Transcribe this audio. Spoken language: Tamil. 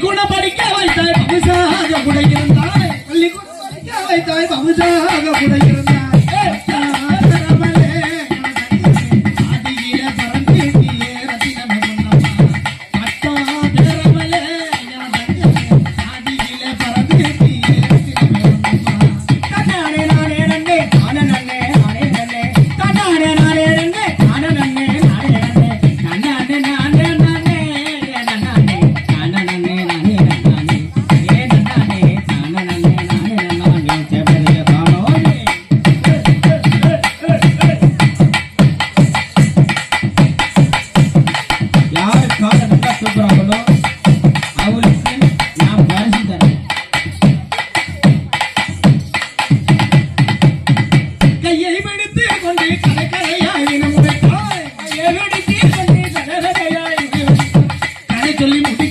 பள்ளிக்கூட படிக்க வைத்தாய் பமுசாக கூட இருந்தாய். பள்ளிக்கூட படிக்க வைத்தாய் பமுசாக கூட இருந்தாய். சொல்லி முடி